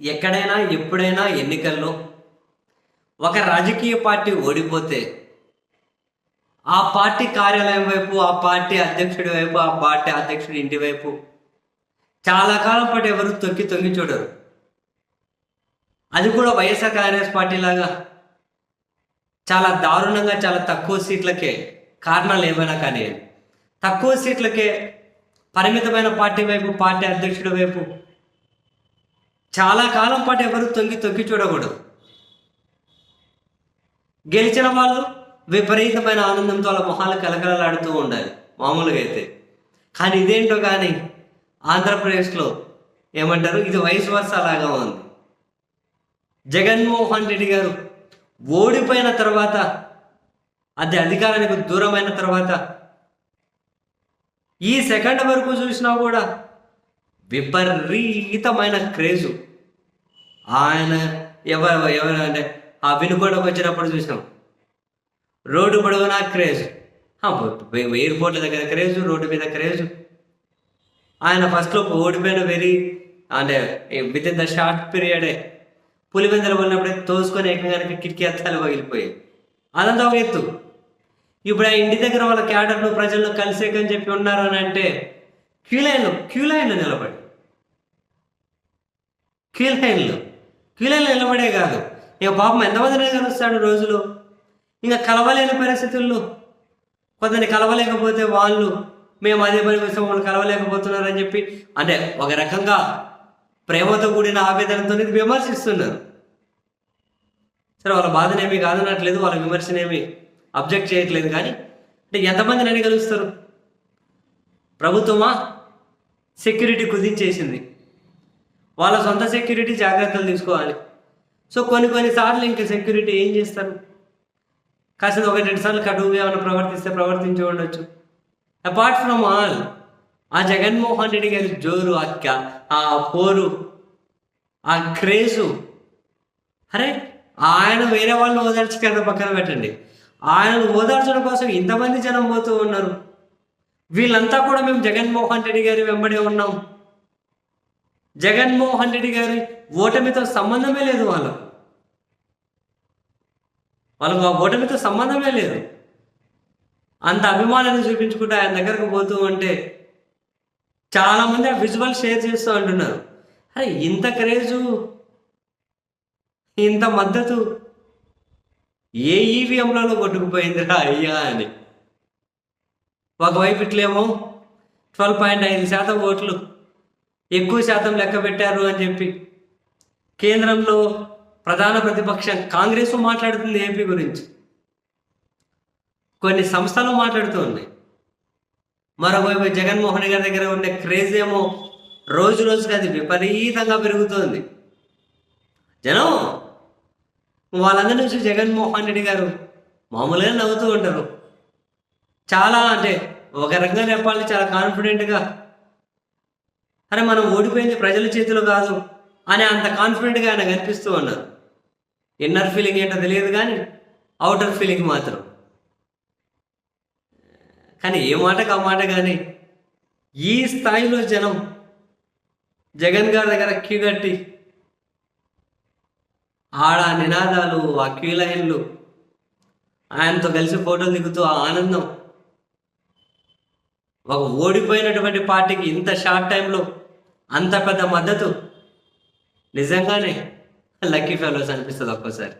ఎక్కడైనా ఎప్పుడైనా ఎన్నికల్లో ఒక రాజకీయ పార్టీ ఓడిపోతే ఆ పార్టీ కార్యాలయం వైపు ఆ పార్టీ అధ్యక్షుడి వైపు ఆ పార్టీ అధ్యక్షుడి ఇంటి వైపు చాలా కాలం పాటు ఎవరు తొక్కి తొంగి చూడరు. అది కూడా వైఎస్ఆర్ కాంగ్రెస్ పార్టీ లాగా చాలా దారుణంగా చాలా తక్కువ సీట్లకే కారణాలు ఏమైనా కానీ తక్కువ సీట్లకే పరిమితమైన పార్టీ వైపు పార్టీ అధ్యక్షుడి వైపు చాలా కాలం పాటు ఎవరు తొంగి తొంగి చూడకూడదు. గెలిచిన వాళ్ళు విపరీతమైన ఆనందంతో వాళ్ళ మొహాలు కలకలలాడుతూ ఉండాలి మామూలుగా అయితే. కానీ ఇదేంటో కానీ ఆంధ్రప్రదేశ్లో ఏమంటారు? ఇది వయసు వరుస అలాగా ఉంది. జగన్మోహన్ రెడ్డి గారు ఓడిపోయిన తర్వాత అది అధికారానికి దూరమైన తర్వాత ఈ సెకండ్ వరకు చూసినా కూడా విపరీతమైన క్రేజు. ఆయన ఎవరు ఎవరు అంటే ఆ వినుకోవడానికి వచ్చినప్పుడు చూసినాం. రోడ్డు పొడవునా క్రేజ్. ఎయిర్పోర్ట్ల దగ్గర క్రేజ్ రోడ్డు మీద క్రేజ్. ఆయన ఫస్ట్లో ఓడిపోయిన వెరీ అంటే విత్ ఇన్ ద షార్ట్ పీరియడే పులివెందలు ఉన్నప్పుడే తోసుకొని ఏకంగా కిటికీ అత్తాలు పగిలిపోయాయి. అదంతా ఒక ఎత్తు. ఇప్పుడు ఆ ఇంటి దగ్గర వాళ్ళ క్యాడర్లు ప్రజలను కలిసేకని చెప్పి ఉన్నారు అని అంటే క్యూ లైన్లో క్యూ నిలబడి. క్యూ లైన్లో నిలబడే కాదు. ఇక పాపం ఎంతమందిని కలుస్తాడు రోజులో? ఇంకా కలవలేని పరిస్థితుల్లో. కొందరిని కలవలేకపోతే వాళ్ళు మేము అదే పని కోసం వాళ్ళు కలవలేకపోతున్నారని చెప్పి అంటే ఒక రకంగా ప్రేమతో కూడిన ఆవేదనతో విమర్శిస్తున్నారు. సరే వాళ్ళ బాధనేమి కాదనట్లేదు వాళ్ళ విమర్శనేమి అబ్జెక్ట్ చేయట్లేదు కానీ అంటే ఎంతమందిని అని కలుస్తారు? ప్రభుత్వమా? సెక్యూరిటీ కుదించేసింది. వాళ్ళ సొంత సెక్యూరిటీ జాగ్రత్తలు తీసుకోవాలి. సో కొన్ని కొన్నిసార్లు ఇంకా సెక్యూరిటీ ఏం చేస్తారు? కాసిన ఒక రెండు సార్లు కటువుగా ఏమైనా ప్రవర్తిస్తే ప్రవర్తించి ఉండొచ్చు. అపార్ట్ ఫ్రమ్ ఆల్ ఆ జగన్మోహన్ రెడ్డి గారి జోరు ఆ క్యా- ఆ పోరు ఆ క్రేజు అరే ఆయన వేరే వాళ్ళని ఓదార్చి కదా పక్కన పెట్టండి. ఆయనను ఓదార్చడం కోసం ఇంతమంది జనం పోతూ ఉన్నారు. వీళ్ళంతా కూడా మేము జగన్మోహన్ రెడ్డి గారి వెంబడే ఉన్నాం. జగన్మోహన్ రెడ్డి గారి ఓటమితో సంబంధమే లేదు వాళ్ళకు. వాళ్ళకు ఆ ఓటమితో సంబంధమే లేదు. అంత అభిమానాన్ని చూపించుకుంటూ ఆయన దగ్గరకు పోతూ ఉంటే చాలా మంది ఆ విజువల్ షేర్ చేస్తూ అంటున్నారు. అరే ఇంత క్రేజు ఇంత మద్దతు ఏ ఈవీఎంలలో కొట్టుకుపోయిందిరా అయ్యా అని. ఒకవైపు ఇట్లేమో ట్వెల్వ్ పాయింట్ ఐదు శాతం ఓట్లు ఎక్కువ శాతం లెక్క పెట్టారు అని చెప్పి. కేంద్రంలో ప్రధాన ప్రతిపక్షం కాంగ్రెస్ మాట్లాడుతుంది ఏపీ గురించి. కొన్ని సంస్థలు మాట్లాడుతూ ఉన్నాయి. మరోవైపు జగన్మోహన్ గారి దగ్గర ఉండే క్రేజ్ ఏమో రోజు రోజుకి అది విపరీతంగా పెరుగుతోంది. జనం వాళ్ళందరి నుంచి జగన్మోహన్ రెడ్డి గారు మామూలుగా నవ్వుతూ ఉంటారు. చాలా అంటే ఒక రకంగా చెప్పాలి చాలా కాన్ఫిడెంట్గా అరే మనం ఓడిపోయింది ప్రజల చేతిలో కాదు అని అంత కాన్ఫిడెంట్గా ఆయన కనిపిస్తూ ఉన్నారు. ఇన్నర్ ఫీలింగ్ ఏంటో తెలియదు కానీ అవుటర్ ఫీలింగ్ మాత్రం. కానీ ఏ మాటకు ఆ మాట కానీ ఈ స్థాయిలో జనం జగన్ గారి దగ్గర క్యూ కట్టి ఆడ నినాదాలు ఆ క్యూ లైన్లు ఆయనతో కలిసి ఫోటోలు దిగుతూ ఆ ఆనందం. ఒక ఓడిపోయినటువంటి పార్టీకి ఇంత షార్ట్ టైంలో అంత పెద్ద మద్దతు. నిజంగానే లక్కీ ఫెలోస్ అనిపిస్తుంది ఒక్కోసారి.